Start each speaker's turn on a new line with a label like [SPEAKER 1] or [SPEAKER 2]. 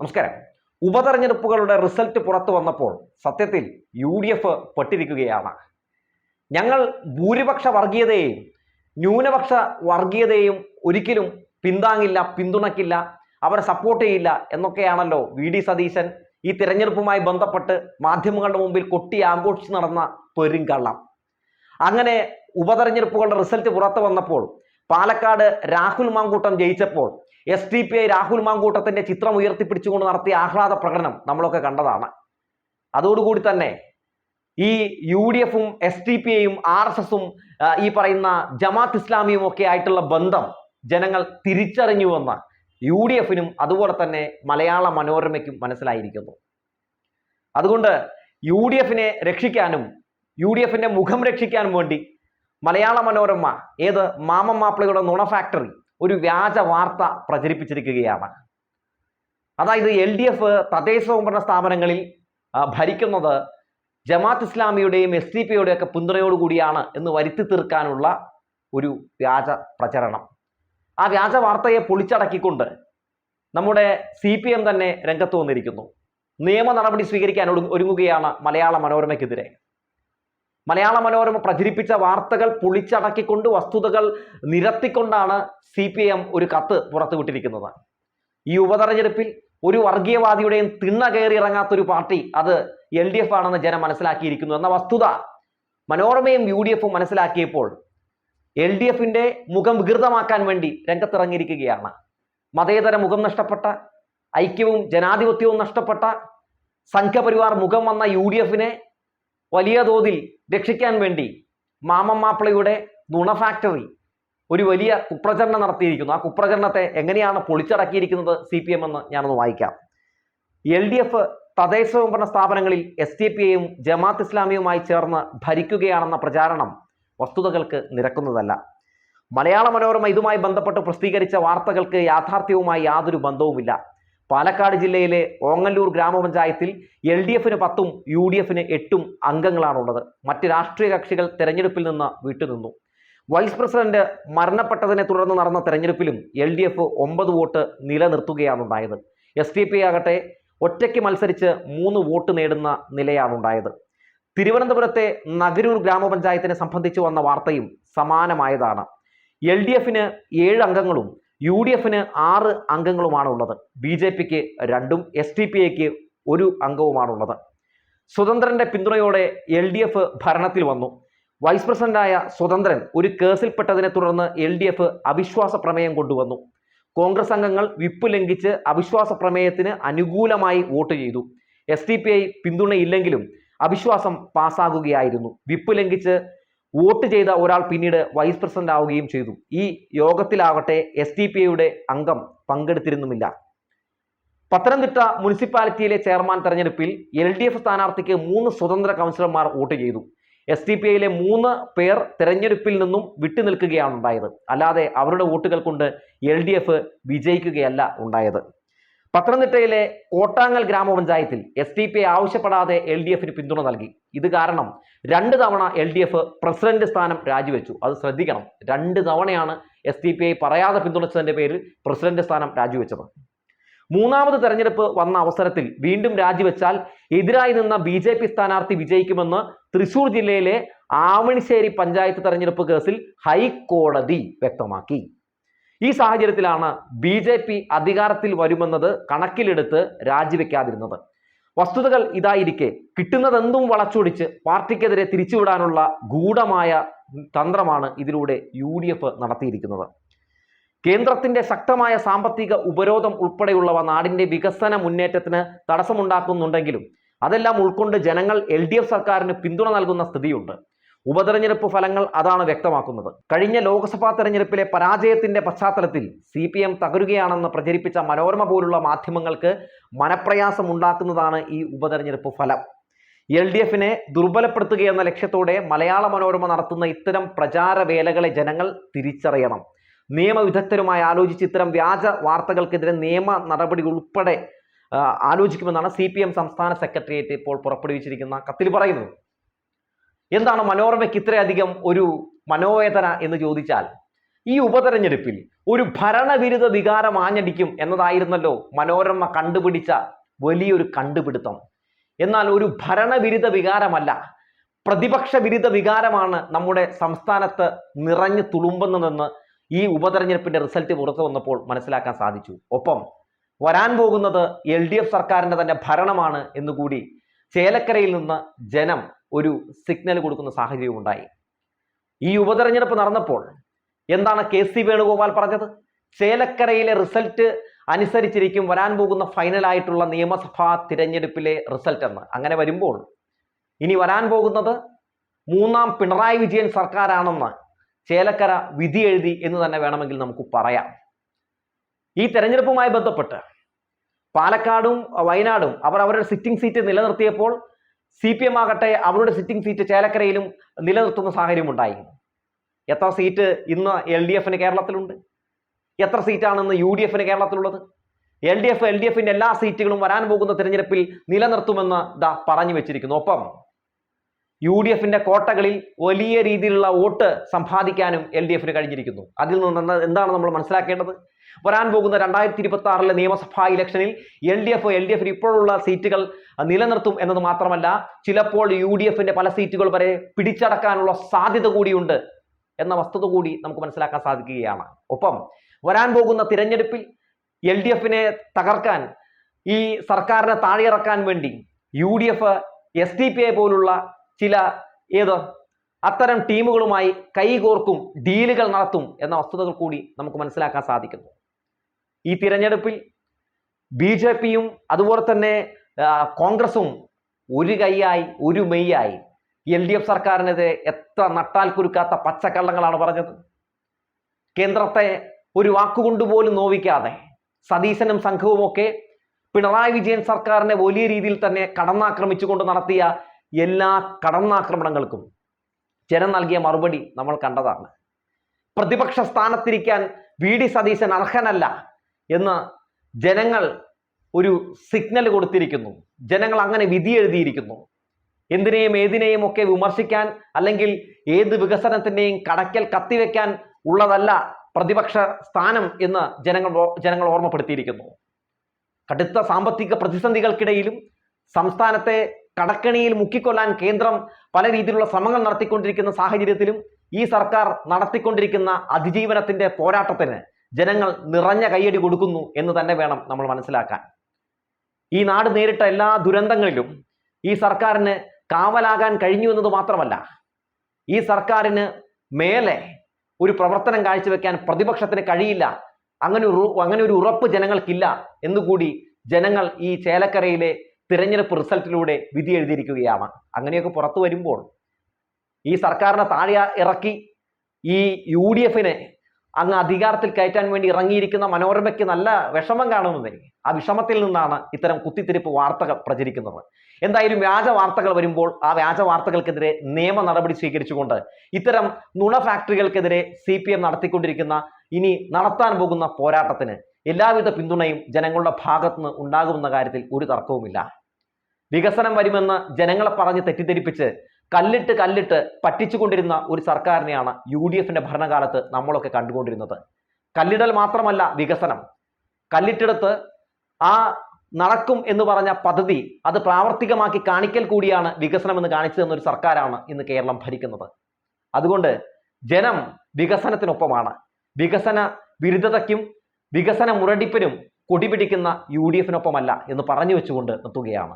[SPEAKER 1] നമസ്കാരം. ഉപതെരഞ്ഞെടുപ്പുകളുടെ റിസൾട്ട് പുറത്തു വന്നപ്പോൾ സത്യത്തിൽ യു ഡി എഫ് പെട്ടിരിക്കുകയാണ്. ഞങ്ങൾ ഭൂരിപക്ഷ വർഗീയതയെയും ന്യൂനപക്ഷ വർഗീയതയെയും ഒരിക്കലും പിന്താങ്ങില്ല പിന്തുണയ്ക്കില്ല അവരെ സപ്പോർട്ട് ചെയ്യില്ല എന്നൊക്കെയാണല്ലോ വി ഡി സതീശൻ ഈ തിരഞ്ഞെടുപ്പുമായി ബന്ധപ്പെട്ട് മാധ്യമങ്ങളുടെ മുമ്പിൽ കൊട്ടി ആഘോഷിച്ച് നടന്ന പെരുങ്കള്ളം. അങ്ങനെ ഉപതെരഞ്ഞെടുപ്പുകളുടെ റിസൾട്ട് പുറത്തു വന്നപ്പോൾ Palakkad Rahul Mankoottam ജയിച്ചപ്പോൾ S D P I Rahul മാങ്കൂട്ടത്തിന്റെ ചിത്രം ഉയർത്തിപ്പിടിച്ചുകൊണ്ട് നടത്തിയ ആഹ്ലാദ പ്രകടനം നമ്മളൊക്കെ കണ്ടതാണ്. അതോടുകൂടി തന്നെ ഈ യു ഡി എഫും എസ് ഡി പി ഐയും ആർ എസ് എസും ഈ പറയുന്ന ജമാത്ത് ഇസ്ലാമിയും ഒക്കെ ആയിട്ടുള്ള ബന്ധം ജനങ്ങൾ തിരിച്ചറിഞ്ഞുവെന്ന് യു ഡി എഫിനും അതുപോലെ തന്നെ മലയാള മനോരമയ്ക്കും മനസ്സിലായിരിക്കുന്നു. അതുകൊണ്ട് യു ഡി എഫിനെ രക്ഷിക്കാനും യു ഡി എഫിന്റെ മുഖം രക്ഷിക്കാനും വേണ്ടി മലയാള മനോരമ ഏത് മാമൻ മാപ്പിളയുടെ നുണ ഫാക്ടറി ഒരു വ്യാജ വാർത്ത പ്രചരിപ്പിച്ചിരിക്കുകയാണ്. അതായത് എൽ ഡി എഫ് തദ്ദേശ സ്വയംഭരണ സ്ഥാപനങ്ങളിൽ ഭരിക്കുന്നത് ജമാത്ത് ഇസ്ലാമിയുടെയും എസ് ഡി പിയുടെയും ഒക്കെ പിന്തുണയോടുകൂടിയാണ് എന്ന് വരുത്തി തീർക്കാനുള്ള ഒരു വ്യാജ പ്രചരണം. ആ വ്യാജ വാർത്തയെ പൊളിച്ചടക്കിക്കൊണ്ട് നമ്മുടെ സി പി എം തന്നെ രംഗത്ത് വന്നിരിക്കുന്നു. നിയമ നടപടി സ്വീകരിക്കാൻ ഒരുങ്ങുകയാണ് മലയാള മനോരമയ്ക്കെതിരെ. മലയാള മനോരമ പ്രചരിപ്പിച്ച വാർത്തകൾ പൊളിച്ചടക്കിക്കൊണ്ട് വസ്തുതകൾ നിരത്തിക്കൊണ്ടാണ് സി പി എം ഒരു കത്ത് പുറത്തുവിട്ടിരിക്കുന്നത്. ഈ ഉപതെരഞ്ഞെടുപ്പിൽ ഒരു വർഗീയവാദിയുടെയും തിണ്ണ കയറി ഇറങ്ങാത്തൊരു പാർട്ടി അത് എൽ ഡി എഫ് ആണെന്ന് ജനം മനസ്സിലാക്കിയിരിക്കുന്നു എന്ന വസ്തുത മനോരമയും യു ഡി എഫും മനസ്സിലാക്കിയപ്പോൾ എൽ ഡി എഫിന്റെ മുഖം വികൃതമാക്കാൻ വേണ്ടി രംഗത്തിറങ്ങിയിരിക്കുകയാണ്. മതേതര മുഖം നഷ്ടപ്പെട്ട ഐക്യവും ജനാധിപത്യവും നഷ്ടപ്പെട്ട സംഘപരിവാർ മുഖം വന്ന യു ഡി എഫിനെ വലിയ തോതിൽ രക്ഷിക്കാൻ വേണ്ടി മാമം മാപ്പിളയുടെ നുണ ഫാക്ടറി ഒരു വലിയ കുപ്രചരണം നടത്തിയിരിക്കുന്നു. ആ കുപ്രചരണത്തെ എങ്ങനെയാണ് പൊളിച്ചടക്കിയിരിക്കുന്നത് സി പി എം എന്ന് ഞാനൊന്ന് വായിക്കാം. എൽ ഡി എഫ് തദ്ദേശ സ്വയംഭരണ സ്ഥാപനങ്ങളിൽ എസ് ഡി പി ഐയും ജമാഅത്ത് ഇസ്ലാമിയുമായി ചേർന്ന് ഭരിക്കുകയാണെന്ന പ്രചാരണം വസ്തുതകൾക്ക് നിരക്കുന്നതല്ല. മലയാള മനോരമ ഇതുമായി ബന്ധപ്പെട്ട് പ്രസിദ്ധീകരിച്ച വാർത്തകൾക്ക് യാഥാർത്ഥ്യവുമായി യാതൊരു ബന്ധവുമില്ല. പാലക്കാട് ജില്ലയിലെ ഓങ്ങല്ലൂർ ഗ്രാമപഞ്ചായത്തിൽ എൽ ഡി എഫിന് പത്തും യു ഡി എഫിന് എട്ടും അംഗങ്ങളാണുള്ളത്. മറ്റ് രാഷ്ട്രീയ കക്ഷികൾ തെരഞ്ഞെടുപ്പിൽ നിന്ന് വിട്ടുനിന്നു. വൈസ് പ്രസിഡന്റ് മരണപ്പെട്ടതിനെ തുടർന്ന് നടന്ന തെരഞ്ഞെടുപ്പിലും എൽ ഡി എഫ് ഒമ്പത് വോട്ട് നിലനിർത്തുകയാണുണ്ടായത് എസ് ഡി പി ആകട്ടെ ഒറ്റയ്ക്ക് മത്സരിച്ച് മൂന്ന് വോട്ട് നേടുന്ന നിലയാണുണ്ടായത് തിരുവനന്തപുരത്തെ നഗരൂർ ഗ്രാമപഞ്ചായത്തിനെ സംബന്ധിച്ച് വന്ന വാർത്തയും സമാനമായതാണ്. എൽ ഡി എഫിന് ഏഴ് അംഗങ്ങളും യു ഡി എഫിന് ആറ് അംഗങ്ങളുമാണ് ഉള്ളത് ബി ജെ പിക്ക് രണ്ടും എസ് ഡി പി ഐക്ക് ഒരു അംഗവുമാണുള്ളത്. സ്വതന്ത്രന്റെ പിന്തുണയോടെ എൽ ഡി എഫ് ഭരണത്തിൽ വന്നു. വൈസ് പ്രസിഡന്റായ സ്വതന്ത്രൻ ഒരു കേസിൽപ്പെട്ടതിനെ തുടർന്ന് എൽ ഡി എഫ് അവിശ്വാസ പ്രമേയം കൊണ്ടുവന്നു. കോൺഗ്രസ് അംഗങ്ങൾ വിപ്പ് ലംഘിച്ച് അവിശ്വാസ പ്രമേയത്തിന് അനുകൂലമായി വോട്ട് ചെയ്തു. എസ് ഡി പി ഐ പിന്തുണയില്ലെങ്കിലും അവിശ്വാസം പാസ്സാകുകയായിരുന്നു വിപ്പ് ലംഘിച്ച് വോട്ട് ചെയ്ത ഒരാൾ പിന്നീട് വൈസ് പ്രസിഡന്റ് ആവുകയും ചെയ്തു. ഈ യോഗത്തിലാവട്ടെ എസ് ഡി പി ഐയുടെ അംഗം പങ്കെടുത്തിരുന്നുമില്ല. പത്തനംതിട്ട മുനിസിപ്പാലിറ്റിയിലെ ചെയർമാൻ തെരഞ്ഞെടുപ്പിൽ എൽ ഡി എഫ് സ്ഥാനാർത്ഥിക്ക് മൂന്ന് സ്വതന്ത്ര കൗൺസിലർമാർ വോട്ട് ചെയ്തു. എസ് ഡി പി ഐയിലെ മൂന്ന് പേർ തെരഞ്ഞെടുപ്പിൽ നിന്നും വിട്ടുനിൽക്കുകയാണ് ഉണ്ടായത്. അല്ലാതെ അവരുടെ വോട്ടുകൾ കൊണ്ട് എൽ ഡി എഫ് വിജയിക്കുകയല്ല ഉണ്ടായത്. പത്തനംതിട്ടയിലെ കോട്ടാങ്ങൽ ഗ്രാമപഞ്ചായത്തിൽ എസ് ഡി പി ഐ ആവശ്യപ്പെടാതെ എൽ ഡി എഫിന് പിന്തുണ നൽകി. ഇത് കാരണം രണ്ട് തവണ എൽ ഡി എഫ് പ്രസിഡന്റ് സ്ഥാനം രാജിവെച്ചു. അത് ശ്രദ്ധിക്കണം. രണ്ട് തവണയാണ് എസ് ഡി പി ഐ പറയാതെ പിന്തുണച്ചതിന്റെ പേരിൽ പ്രസിഡന്റ് സ്ഥാനം രാജിവെച്ചത്. മൂന്നാമത് തെരഞ്ഞെടുപ്പ് വന്ന അവസരത്തിൽ വീണ്ടും രാജിവെച്ചാൽ എതിരായി നിന്ന ബി ജെ പി സ്ഥാനാർത്ഥി വിജയിക്കുമെന്ന് തൃശൂർ ജില്ലയിലെ ആവണിശ്ശേരി പഞ്ചായത്ത് തെരഞ്ഞെടുപ്പ് കേസിൽ ഹൈക്കോടതി വ്യക്തമാക്കി. ഈ സാഹചര്യത്തിലാണ് ബി ജെ പി അധികാരത്തിൽ വരുമെന്നത് കണക്കിലെടുത്ത് രാജിവെക്കാതിരുന്നത്. വസ്തുതകൾ ഇതായിരിക്കെ കിട്ടുന്നതെന്തും വളച്ചൊടിച്ച് പാർട്ടിക്കെതിരെ തിരിച്ചുവിടാനുള്ള ഗൂഢമായ തന്ത്രമാണ് ഇതിലൂടെ യു ഡി എഫ് നടത്തിയിരിക്കുന്നത്. കേന്ദ്രത്തിന്റെ ശക്തമായ സാമ്പത്തിക ഉപരോധം ഉൾപ്പെടെയുള്ളവ നാടിന്റെ വികസന മുന്നേറ്റത്തിന് തടസ്സമുണ്ടാക്കുന്നുണ്ടെങ്കിലും അതെല്ലാം ഉൾക്കൊണ്ട് ജനങ്ങൾ എൽ സർക്കാരിന് പിന്തുണ നൽകുന്ന സ്ഥിതിയുണ്ട്. ഉപതെരഞ്ഞെടുപ്പ് ഫലങ്ങൾ അതാണ് വ്യക്തമാക്കുന്നത്. കഴിഞ്ഞ ലോക്സഭാ തെരഞ്ഞെടുപ്പിലെ പരാജയത്തിന്റെ പശ്ചാത്തലത്തിൽ സി പി എം തകരുകയാണെന്ന് പ്രചരിപ്പിച്ച മനോരമ പോലുള്ള മാധ്യമങ്ങൾക്ക് മനപ്രയാസം ഉണ്ടാക്കുന്നതാണ് ഈ ഉപതെരഞ്ഞെടുപ്പ് ഫലം. എൽ ഡി എഫിനെ ദുർബലപ്പെടുത്തുകയെന്ന ലക്ഷ്യത്തോടെ മലയാള മനോരമ നടത്തുന്ന ഇത്തരം പ്രചാരവേലകളെ ജനങ്ങൾ തിരിച്ചറിയണം. നിയമവിദഗ്ധരുമായി ആലോചിച്ച് ഇത്തരം വ്യാജ വാർത്തകൾക്കെതിരെ നിയമ നടപടി ഉൾപ്പെടെ ആലോചിക്കുമെന്നാണ് സി സംസ്ഥാന സെക്രട്ടേറിയറ്റ് ഇപ്പോൾ പുറപ്പെടുവിച്ചിരിക്കുന്ന കത്തിൽ പറയുന്നത്. എന്താണ് മനോരമയ്ക്ക് ഇത്രയധികം ഒരു മനോവേദന എന്ന് ചോദിച്ചാൽ ഈ ഉപതെരഞ്ഞെടുപ്പിൽ ഒരു ഭരണവിരുദ്ധ വികാരം ആഞ്ഞടിക്കും എന്നതായിരുന്നല്ലോ മനോരമ കണ്ടുപിടിച്ച വലിയൊരു കണ്ടുപിടുത്തം. എന്നാൽ ഒരു ഭരണവിരുദ്ധ വികാരമല്ല പ്രതിപക്ഷ വിരുദ്ധ വികാരമാണ് നമ്മുടെ സംസ്ഥാനത്ത് നിറഞ്ഞു തുളുമ്പുന്നതെന്ന് ഈ ഉപതെരഞ്ഞെടുപ്പിന്റെ റിസൾട്ട് പുറത്തു വന്നപ്പോൾ മനസ്സിലാക്കാൻ സാധിച്ചു. ഒപ്പം വരാൻ പോകുന്നത് എൽ ഡി എഫ് സർക്കാരിന്റെ തന്നെ ഭരണമാണ് എന്നുകൂടി ചേലക്കരയിൽ നിന്ന് ജനം ഒരു സിഗ്നൽ കൊടുക്കുന്ന സാഹചര്യം ഉണ്ടായി ഈ ഉപതെരഞ്ഞെടുപ്പ് നടന്നപ്പോൾ എന്താണ് കെ സി വേണുഗോപാൽ പറഞ്ഞത്? ചേലക്കരയിലെ റിസൾട്ട് അനുസരിച്ചിരിക്കും വരാൻ പോകുന്ന ഫൈനലായിട്ടുള്ള നിയമസഭാ തിരഞ്ഞെടുപ്പിലെ റിസൾട്ട് എന്ന്. അങ്ങനെ വരുമ്പോൾ ഇനി വരാൻ പോകുന്നത് മൂന്നാം പിണറായി വിജയൻ സർക്കാരാണെന്ന് ചേലക്കര വിധി എഴുതി എന്ന് തന്നെ വേണമെങ്കിൽ നമുക്ക് പറയാം. ഈ തെരഞ്ഞെടുപ്പുമായി ബന്ധപ്പെട്ട് പാലക്കാടും വയനാടും അവർ അവരുടെ സിറ്റിംഗ് സീറ്റ് നിലനിർത്തിയപ്പോൾ സി പി എം ആകട്ടെ അവരുടെ സിറ്റിംഗ് സീറ്റ് ചേലക്കരയിലും നിലനിർത്തുന്ന സാഹചര്യം ഉണ്ടായി എത്ര സീറ്റ് ഇന്ന് എൽ ഡി എഫിന് കേരളത്തിലുണ്ട്? എത്ര സീറ്റാണ് ഇന്ന് യു ഡി എഫിന് കേരളത്തിലുള്ളത്? L D F L D എഫിന്റെ എല്ലാ സീറ്റുകളും വരാൻ പോകുന്ന തിരഞ്ഞെടുപ്പിൽ നിലനിർത്തുമെന്ന് ദാ പറഞ്ഞു വെച്ചിരിക്കുന്നു. ഒപ്പം യു ഡി എഫിന്റെ കോട്ടകളിൽ വലിയ രീതിയിലുള്ള വോട്ട് സമ്പാദിക്കാനും എൽ ഡി എഫിന് കഴിഞ്ഞിരിക്കുന്നു. അതിൽ നിന്ന് എന്താണ് നമ്മൾ മനസ്സിലാക്കേണ്ടത്? വരാൻ പോകുന്ന രണ്ടായിരത്തി ഇരുപത്തി ആറിലെ നിയമസഭാ ഇലക്ഷനിൽ L D F L D എഫിന് ഇപ്പോഴുള്ള സീറ്റുകൾ നിലനിർത്തും എന്നത് മാത്രമല്ല ചിലപ്പോൾ യു ഡി എഫിന്റെ പല സീറ്റുകൾ വരെ പിടിച്ചടക്കാനുള്ള സാധ്യത കൂടിയുണ്ട് എന്ന വസ്തുത കൂടി നമുക്ക് മനസ്സിലാക്കാൻ സാധിക്കുകയാണ്. ഒപ്പം വരാൻ പോകുന്ന തിരഞ്ഞെടുപ്പിൽ എൽ ഡി എഫിനെ തകർക്കാൻ ഈ സർക്കാരിനെ താഴെയിറക്കാൻ വേണ്ടി U D F S D P I പോലുള്ള ചില ഏത് അത്തരം ടീമുകളുമായി കൈകോർക്കും ഡീലുകൾ നടത്തും എന്ന വസ്തുതകൾ കൂടി നമുക്ക് മനസ്സിലാക്കാൻ സാധിക്കുന്നു. ഈ തിരഞ്ഞെടുപ്പിൽ ബി ജെ പിയും അതുപോലെ തന്നെ കോൺഗ്രസും ഒരു കൈയായി ഒരു മെയ്യായി എൽ ഡി എഫ് സർക്കാരിനെതിരെ എത്ര നട്ടാൽ കുരുക്കാത്ത പച്ചക്കള്ളങ്ങളാണ് പറഞ്ഞത്? കേന്ദ്രത്തെ ഒരു വാക്കുകൊണ്ട് പോലും നോവിക്കാതെ സതീശനും സംഘവുമൊക്കെ പിണറായി വിജയൻ സർക്കാരിനെ വലിയ രീതിയിൽ തന്നെ കടന്നാക്രമിച്ചുകൊണ്ട് നടത്തിയ എല്ലാ കടന്നാക്രമണങ്ങൾക്കും ജനം നൽകിയ മറുപടി നമ്മൾ കണ്ടതാണ്. പ്രതിപക്ഷ സ്ഥാനത്തിരിക്കാൻ വി ഡി സതീശൻ അർഹനല്ല. എന്ന് ജനങ്ങൾ ഒരു സിഗ്നൽ കൊടുത്തിരിക്കുന്നു. ജനങ്ങൾ അങ്ങനെ വിധി എഴുതിയിരിക്കുന്നു. എന്തിനേയും ഏതിനേയും ഒക്കെ വിമർശിക്കാൻ അല്ലെങ്കിൽ ഏത് വികസനത്തിന്റെയും കടക്കൽ കത്തിവെക്കാൻ ഉള്ളതല്ല പ്രതിപക്ഷ സ്ഥാനം എന്ന് ജനങ്ങൾ ജനങ്ങൾ ഓർമ്മപ്പെടുത്തിയിരിക്കുന്നു. കടുത്ത സാമ്പത്തിക പ്രതിസന്ധികൾക്കിടയിലും സംസ്ഥാനത്തെ കടക്കണിയിൽ മുക്കിക്കൊല്ലാൻ കേന്ദ്രം പല രീതിയിലുള്ള ശ്രമങ്ങൾ നടത്തിക്കൊണ്ടിരിക്കുന്ന സാഹചര്യത്തിലും ഈ സർക്കാർ നടത്തിക്കൊണ്ടിരിക്കുന്ന അതിജീവനത്തിന്റെ പോരാട്ടത്തിന് ജനങ്ങൾ നിറഞ്ഞ കയ്യടി കൊടുക്കുന്നു എന്ന് തന്നെ വേണം നമ്മൾ മനസ്സിലാക്കാൻ. ഈ നാട് നേരിട്ട എല്ലാ ദുരന്തങ്ങളിലും ഈ സർക്കാരിന് കാവലാകാൻ കഴിഞ്ഞു എന്നത് മാത്രമല്ല ഈ സർക്കാരിന് മേലെ ഒരു പ്രവർത്തനം കാഴ്ചവെക്കാൻ പ്രതിപക്ഷത്തിന് കഴിയില്ല അങ്ങനെ ഒരു അങ്ങനെ ഒരു ഉറപ്പ് ജനങ്ങൾക്കില്ല എന്നുകൂടി ജനങ്ങൾ ഈ ചേലക്കരയിലെ തിരഞ്ഞെടുപ്പ് റിസൾട്ടിലൂടെ വിധി എഴുതിയിരിക്കുകയാണ്. അങ്ങനെയൊക്കെ പുറത്തു വരുമ്പോൾ ഈ സർക്കാരിനെ താഴെ ഇറക്കി ഈ യു ഡി എഫിനെ അങ്ങ് അധികാരത്തിൽ കയറ്റാൻ വേണ്ടി ഇറങ്ങിയിരിക്കുന്ന മനോരമയ്ക്ക് നല്ല വിഷമം കാണുമെന്നേ ആ വിഷമത്തിൽ നിന്നാണ് ഇത്തരം കുത്തിത്തിരിപ്പ് വാർത്തകൾ പ്രചരിക്കുന്നത്. എന്തായാലും വ്യാജ വാർത്തകൾ വരുമ്പോൾ ആ വ്യാജ വാർത്തകൾക്കെതിരെ നിയമ നടപടി സ്വീകരിച്ചുകൊണ്ട് ഇത്തരം നുണ ഫാക്ടറികൾക്കെതിരെ സി പി എം നടത്തിക്കൊണ്ടിരിക്കുന്ന ഇനി നടത്താൻ പോകുന്ന പോരാട്ടത്തിന് എല്ലാവിധ പിന്തുണയും ജനങ്ങളുടെ ഭാഗത്തുനിന്ന് ഉണ്ടാകുമെന്ന കാര്യത്തിൽ ഒരു തർക്കവുമില്ല. വികസനം വരുമെന്ന് ജനങ്ങളെ പറഞ്ഞ് തെറ്റിദ്ധരിപ്പിച്ച് കല്ലിട്ട് കല്ലിട്ട് പറ്റിച്ചുകൊണ്ടിരുന്ന ഒരു സർക്കാരിനെയാണ് യു ഡി എഫിന്റെ ഭരണകാലത്ത് നമ്മളൊക്കെ കണ്ടുകൊണ്ടിരുന്നത്. കല്ലിടൽ മാത്രമല്ല വികസനം. കല്ലിട്ടിടത്ത് ആ നടക്കും എന്ന് പറഞ്ഞ പദ്ധതി അത് പ്രാവർത്തികമാക്കി കാണിക്കൽ കൂടിയാണ് വികസനം എന്ന് കാണിച്ചു തന്നൊരു സർക്കാരാണ് ഇന്ന് കേരളം ഭരിക്കുന്നത്. അതുകൊണ്ട് ജനം വികസനത്തിനൊപ്പമാണ്. വികസന വിരുദ്ധതയ്ക്കും വികസന മുരടിപ്പിനും കൊടിപിടിക്കുന്ന യു ഡി എഫിനൊപ്പമല്ല എന്ന് പറഞ്ഞു വെച്ചുകൊണ്ട് നിർത്തുകയാണ്.